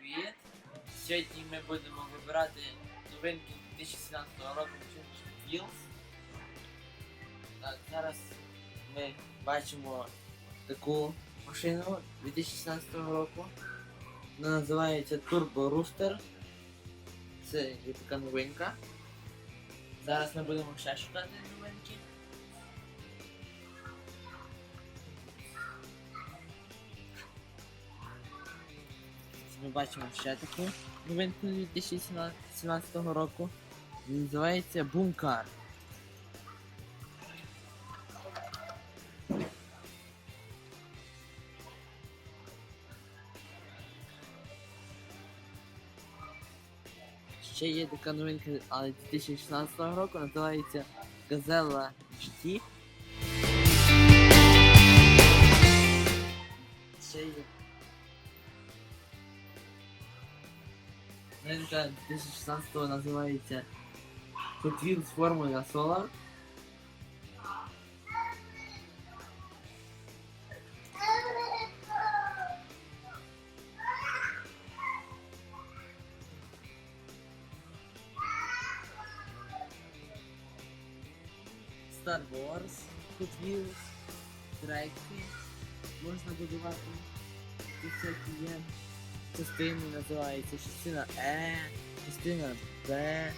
привіт! Сьогодні ми будемо вибирати новинки 2017 року Wheels. Так, зараз ми бачимо таку машину 2016 року. Вона називається Turbo Rooster. Це є така новинка. Зараз ми будемо ще шукати новинки. Ми бачимо ще таку новинку 2017 року. Називається Бункар. Ще є така новинка, але 2016 року називається Газела GT. Ще є Новинка 2016 називається Hot Wheels Formula Solar. Star Wars, Hot Wheels, треки. Можна будувати тут всякі є Частини називаються частина Е, частина Б.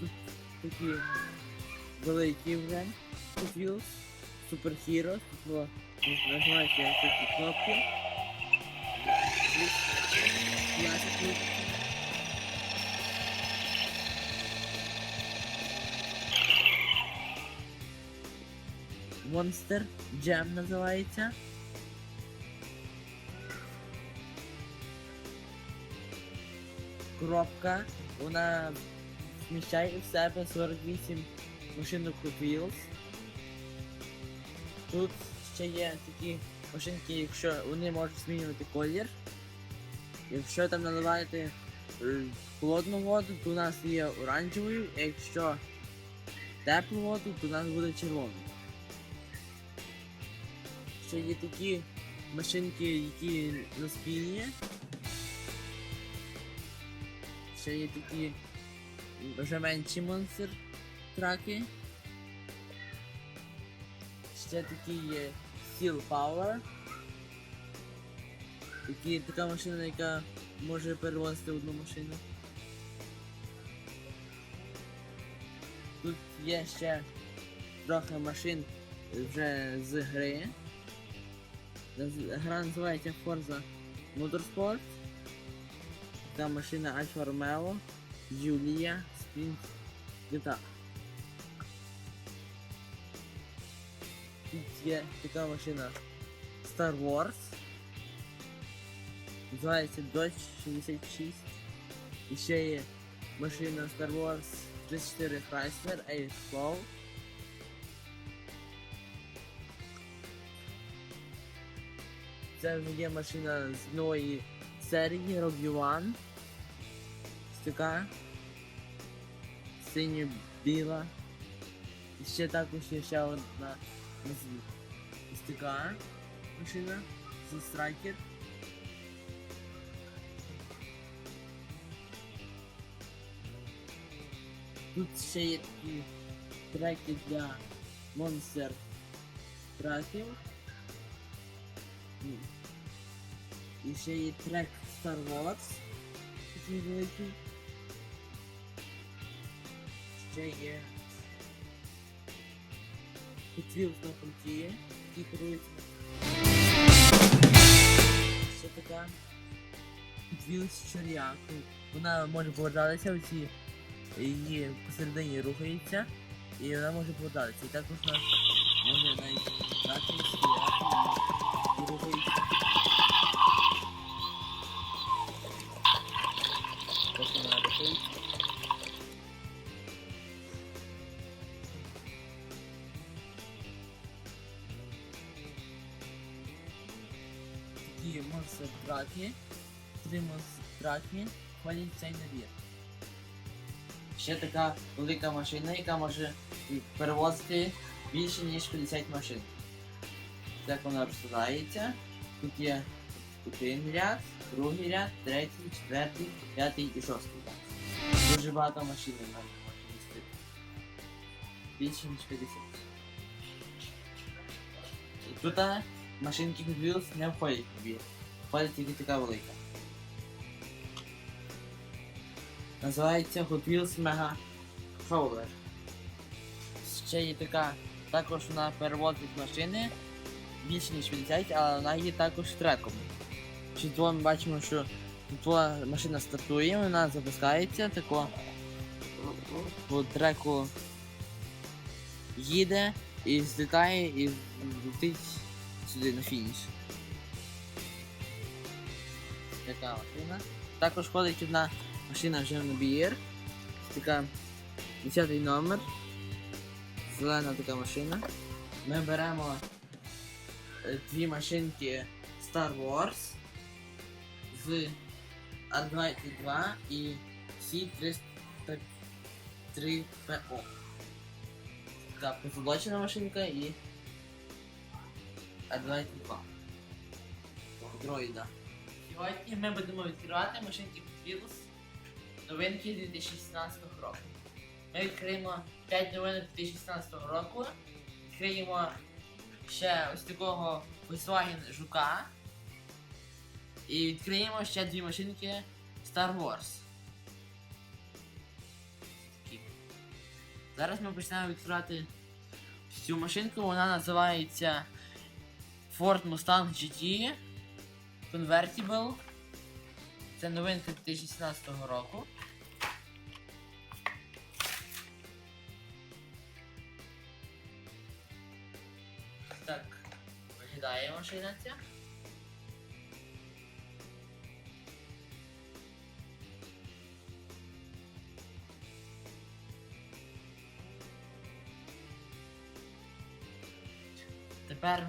Тут такі великі вже Wheels, Super Hero, тут нажимаєте такі кнопки. Monster Jam називається. Коробка. Вона вміщає в себе 48 машинок Wheels. Тут ще є такі машинки, якщо вони можуть змінювати колір. Якщо там наливаєте е, холодну воду, то у нас є оранжевою, а якщо теплу воду, то у нас буде червоною. Ще є такі машинки, які на спині. Ще є такі вже менші монстр траки. Ще такі є Steel Power. Такі, така машина, яка може перевозити одну машину. Тут є ще трохи машин вже з гри. Гра називається Forza Motorsport. Машина Sprint GTA. Тут є така машина Star Wars. Називається Dodge 66. І ще є машина Star Wars 34 Chrysler A-Flow. Це є машина з нової серії Rogue One. Така. Синьо-біла. І ще також є ще одна така машина. Це Striker. Тут ще є такі треки для монстр траків. М. І ще є трек Star Wars. Такий великий. Ще є Hot на пульті, який керується. Ще така Hot Wheels Чоряк. Вона може повертатися оці її посередині рухається і вона може повертатися. І також вона може навіть брати стояти і рухається. Так вона рухається. Такі монстр траки, три монстр траки, входять цей набір. Ще така велика машина, яка може перевозити більше ніж 50 машин. Так вона розкладається. Тут є один ряд, другий ряд, третій, четвертий, п'ятий і шостий ряд. Дуже багато машин в мене може містити. Більше ніж 50. І тут машинки Hot Wheels не входять в дві. Входить тільки така велика. Називається Hot Wheels Mega Crawler. Ще є така, також вона перевозить машини більше ніж 50, але вона є також треком. Тут ми бачимо, що тут машина стартує, вона запускається, тако по треку їде і злітає і летить сюди на фініш. Така машина. Також ходить одна машина вже на BR. Така 10 номер. Зелена така машина. Ми беремо дві машинки Star Wars з R22 і C303PO. Така позолочена машинка і R22. Дроїда. Сьогодні ми будемо відкривати машинки Wheels новинки 2016 року. Ми відкриємо 5 новинок 2016 року. Відкриємо ще ось такого Volkswagen Жука. І відкриємо ще дві машинки Star Wars. Зараз ми почнемо відкривати цю машинку. Вона називається Ford Mustang GT Convertible. Це новинка 2017 року. Машина ця.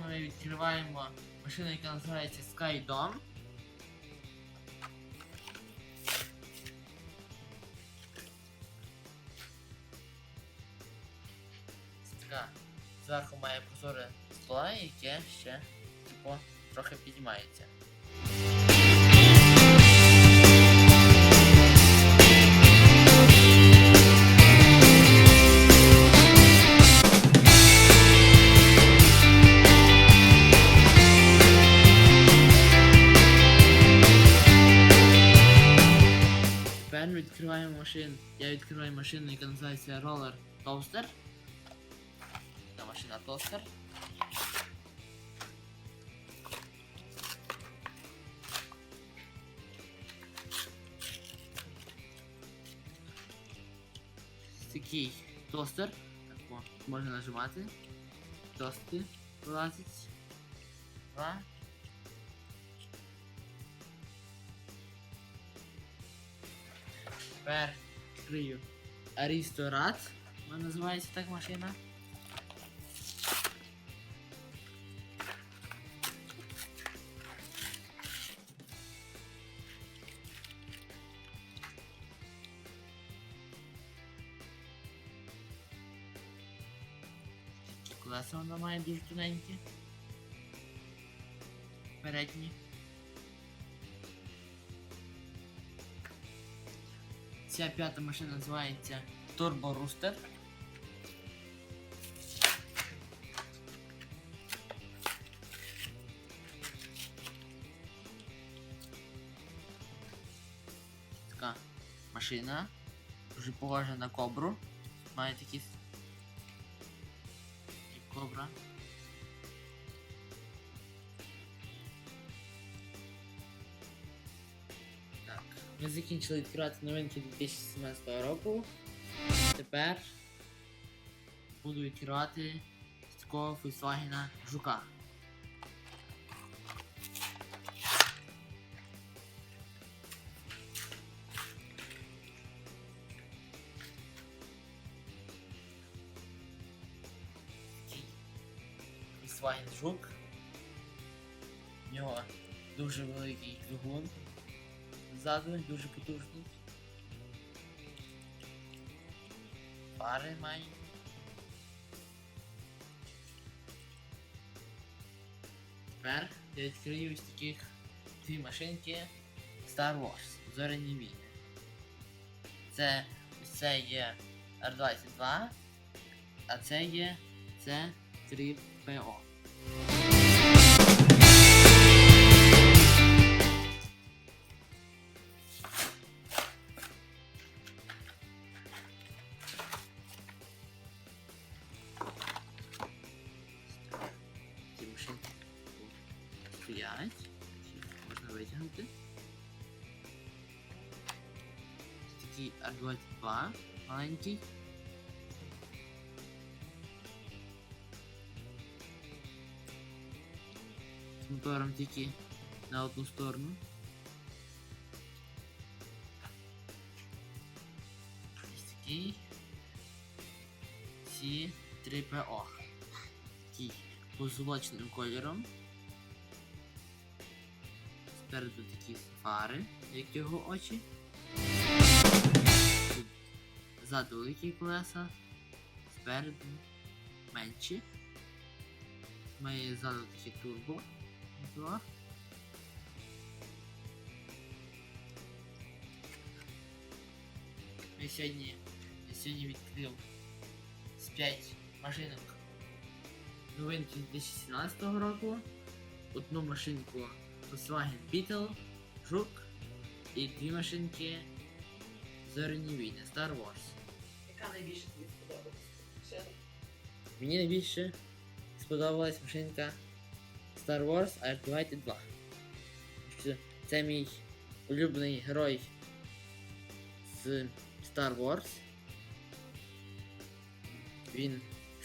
Ми відкриваємо машину, яка називається Skydome. Це така зверху має прозоре скло, яке ще типу, трохи піднімається. Тепер відкриваємо машину. Я відкриваю машину, яка називається Roller Toaster. Та машина тостер. Такий тостер. Так, о, можна нажимати. Тости вилазить. Два. Тепер крию Арісторат. Вона називається так машина. Колеса вона має дуже тоненькі. Передні. Ця п'ята машина називається Turbo Rooster. Така машина. Дуже похожа на кобру. Має такі с- Так, ми закінчили відкривати новинки 2017 року. Тепер буду відкривати з такого Volkswagen Жука. Volkswagen Жук. У нього дуже великий двигун. Ззаду дуже потужний. Фари має. Тепер я відкрию ось таких дві машинки Star Wars Зоряні війни. Це це є R22, а це є це 3PO. Стоять. Можна. Такий R22 маленький. Мотором тільки на одну сторону. Ось такий. Ці 3PO. Такий позолоченим кольором. Спереду такі фари, як його очі. Тут Ззаду великі колеса, спереду менші. Має ззаду такі турбо. Два. Я сьогодні, я сьогодні відкрив з 5 машинок новинки 2017 року. Одну машинку Volkswagen Beetle, Жук і дві машинки Зоряні війни Star Wars. Яка найбільше тобі сподобалася? Мені найбільше сподобалась машинка Star Wars R22. Тому Це мій улюблений герой з Star Wars. Він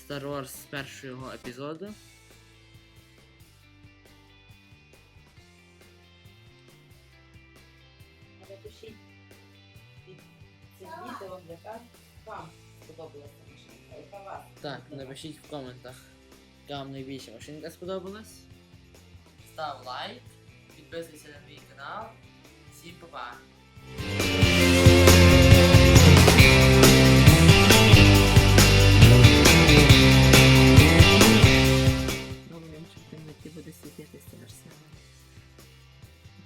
Star Wars з першого епізоду. Напишіть під цим відео, яка вам сподобалася машинка, яка вас Так, напишіть в коментах, яка вам найбільше машинка сподобалась. Став лайк, підписуйся на мій канал. Всім па-па!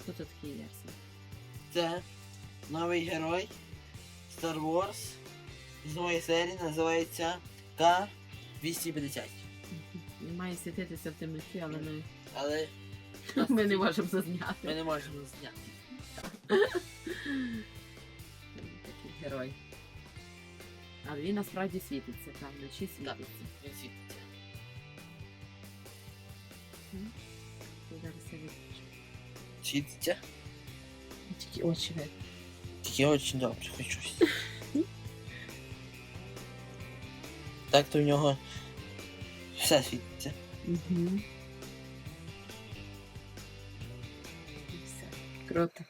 Хто тут такий Арсен? Це новий герой Star Wars з нової серії називається К-250. Він має світитися в темноті, але ми, Але ми не можемо ми зазняти. не можемо зняти. Такий герой. Але він насправді світиться, там вночі світиться. Він світиться. Ти Зараз я виключу. Світиться. Тільки очі видно. Тільки дуже добре хочу. Так то в нього все світиться. Угу. Круто.